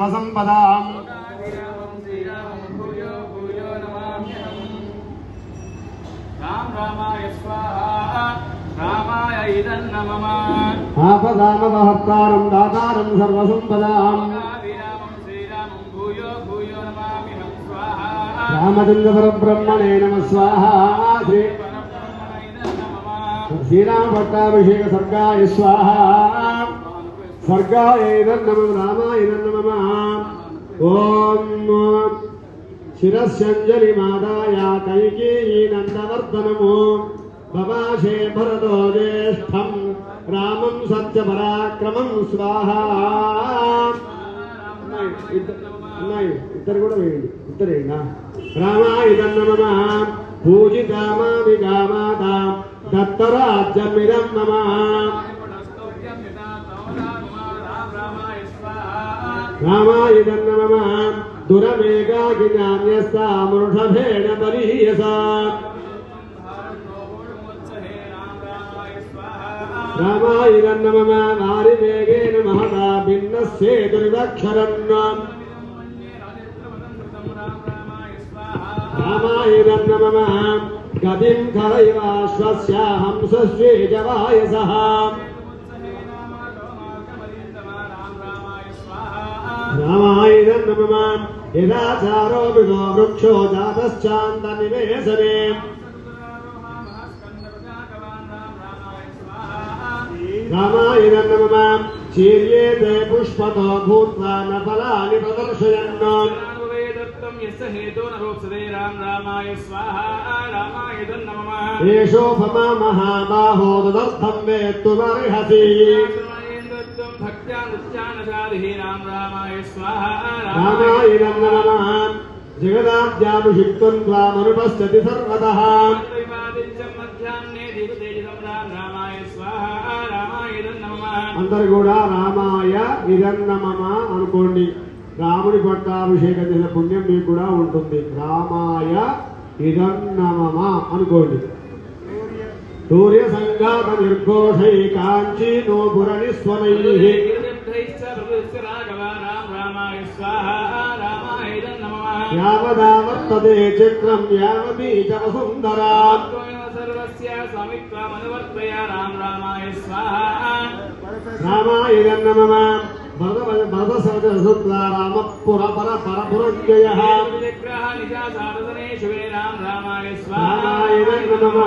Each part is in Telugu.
సర్వసంపదాం ఆపదామవహర్తారం దాతారం సర్వసంపదాం రామచంద్ర పరబ్రహ్మణే నమ స్వాహ శ్రీ శ్రీరామ పట్టాభిషేక సర్గాయ స్వాహ ఓం శిరస్యంజలి మాదాయ కైకేయీ నందవర్ధనము బబాషే భరతో జ్యేష్ఠం రామం సత్యపరాక్రమం స్వాహ ఉన్నాయి ఇద్దరు కూడా వేయండి. ఇద్దరేనా రామాయ నమ పూజితామామి గామాత దత్తరాజ్యమిదం రామాయ నమ దురమేకాకినాన్యస్తామృషభేణ బలీయస రామాయ నమ నారివేగేన మహతా భిన్నస్యేతుర్వక్షరన్న రామాయ నమ గతిం కరైవాశ్వస్య హంసస్వే జవాయసః नममान् यदाचारो विदो वृक्षो जातश्चान्तनिवेशने रामायण नममान् चीर्ये ते पुष्पतो भूत्वा न फलानि प्रदर्शयन् एषोपमा महाबाहो तदर्थं वेत्तुमर्हसि। భక్త్యా రామ రామాయ నమ జగదాద్యాభిషిక్తం త్వామనుపశ్యతి సర్వతః. అందరు కూడా రామాయ ఇదన్నమమ అనుకోండి. రాముడి పట్టాభిషేకం చేసిన పుణ్యం మీకు కూడా ఉంటుంది. రామాయ ఇదన్నమమ అనుకోండి. సూర్య సంఘాత నిర్ఘోషై కాంచీ రామాయ నమ యావదావర్తతే చక్రం యావదీచ వసుందరా రామాయ సహజసుత్వా రామ పుర పర పరపురజ్ఞయ విగ్రహ నిజాసాదనే శివే రామ రామాయ స్వాహ రామాయ నమ.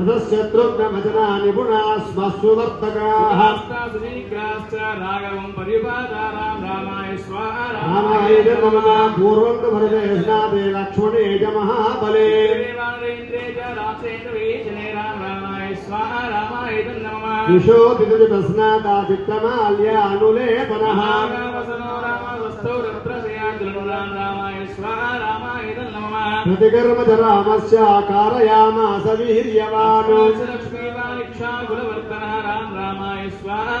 తదశత్రుఘ్న భజనా నిపుణా స్మస్సువర్తకాః సుశీఘ్రాశ్చ రాఘవం పరిపాదా రామ రామాయ స్వాహ రామాయ నమ పూర్వం తు భరతే స్నాతే లక్ష్మణే చ మహాబలే దేవానరేంద్రే చ రాక్షేంద్ర వేషనే రామ రామాయ స్వాహ రామాయ రత్రశయాద్రును రామ రామాయ స్వాహ రామాయ నమ ప్రతికర్మ చ రామస్య కారయామాస వీర్యవాన్ లక్ష్మీవాణిక్షాకులవర్తన రామ రామాయ స్వాహ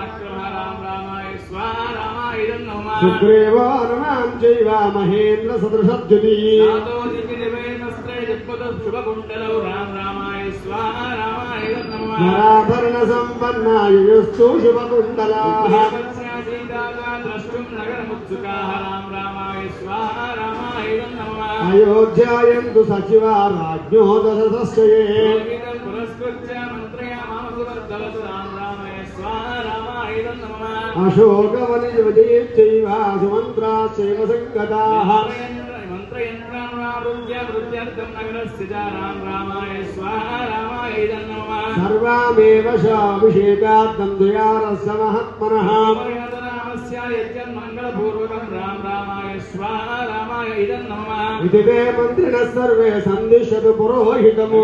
నమ సుగ్రీవో హనుమాన్ చైవ మహేంద్ర సదృశద్యుతి నాతో దిగ్విజయమస్త్రే దిగ్పద శుభకుండలౌ రామ రామాయ స్వాహ రామాయ నమ నరాభరణ अशोकवनिवा सुमन्त्रा सर्वामेव शाभिषेकात् दन्द्या रस्य महत्पनः रामस्यायचन् मङ्गलपूर्वकं राम रामाय स्वाहाय इदं नम। इति ते मन्त्रिणः सर्वे सन्दिश्यतु पुरोहितमु।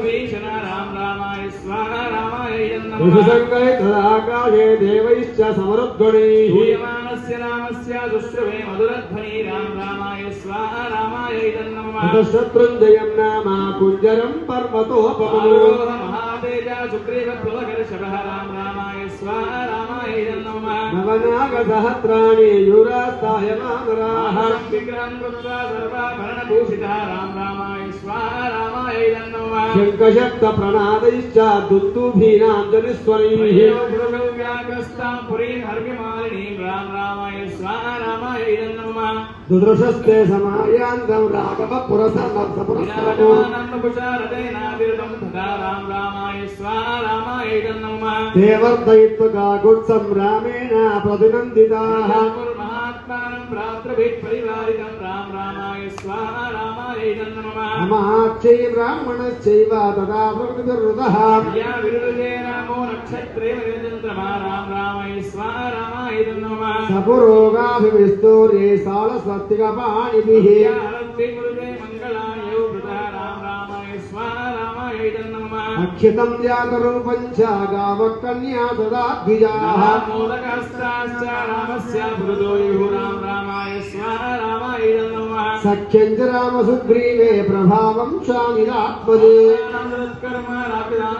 मूर्तिसम्पर्यवीजेत राम रामाय स्वाहा रामाय इदं नमः श्रीगञ्जमालं व्यजनं जिग्राहपुरदस्थितः कालं चन्द्रसङ्कारं रात्रियन्द्रो विभीषण राम रामाय स्वाहा रामाय इदं नमः ऋषिसङ्गै तदाकाशे देवैश्च समरुद्गणैः श्रूयमाणस्य रामस्य दुष्टवे मधुरध्वनि राम रामाय स्वाहा रामाय इदं नमः शत्रुञ्जयं नाम कुञ्जरं पर्वतोपमम् आरोह महातेज सुग्रीवप्लवकर्षभः राम रामाय स्वाहा रामाय इदं नमः नवनागसहस्राणि युरास्तायमानराः विग्रहं कृत्वा सर्वाभरणभूषितः राम रामाय स्वाहा रामाय इदं नमः शङ्खशब्दप्रणादैश्च दुन्दुभीनाञ्जलिस्वरैः व्याग्रस्तां पुरीं हर्म्यमालिनीं राम దుదృశస్తే సమాయాంతం రాఘవ పురసన్నర్ధపురస్తేవర్ధయిత్వగాగుత్సం రామేణ ప్రతినందితా. మహాక్షై బ్రాహ్మణశ్చైవ తదా ప్రకృతిరుదః రామో నక్షత్రే రామ రామై స్వ రామ సపురోగాభివిస్తూరే సాల స్వస్తిక పాణిభిః. అక్షితం జాతరూపం చ గావకన్యా సదాద్విజాః. మోదకస్తాశ్చ రామస్య భృదో రామ రామాయ స్వాహ రామాయ నమః సఖ్యం చ రామ సుగ్రీవే ప్రభావం చామిరాత్మజే కర్మ రాపిదా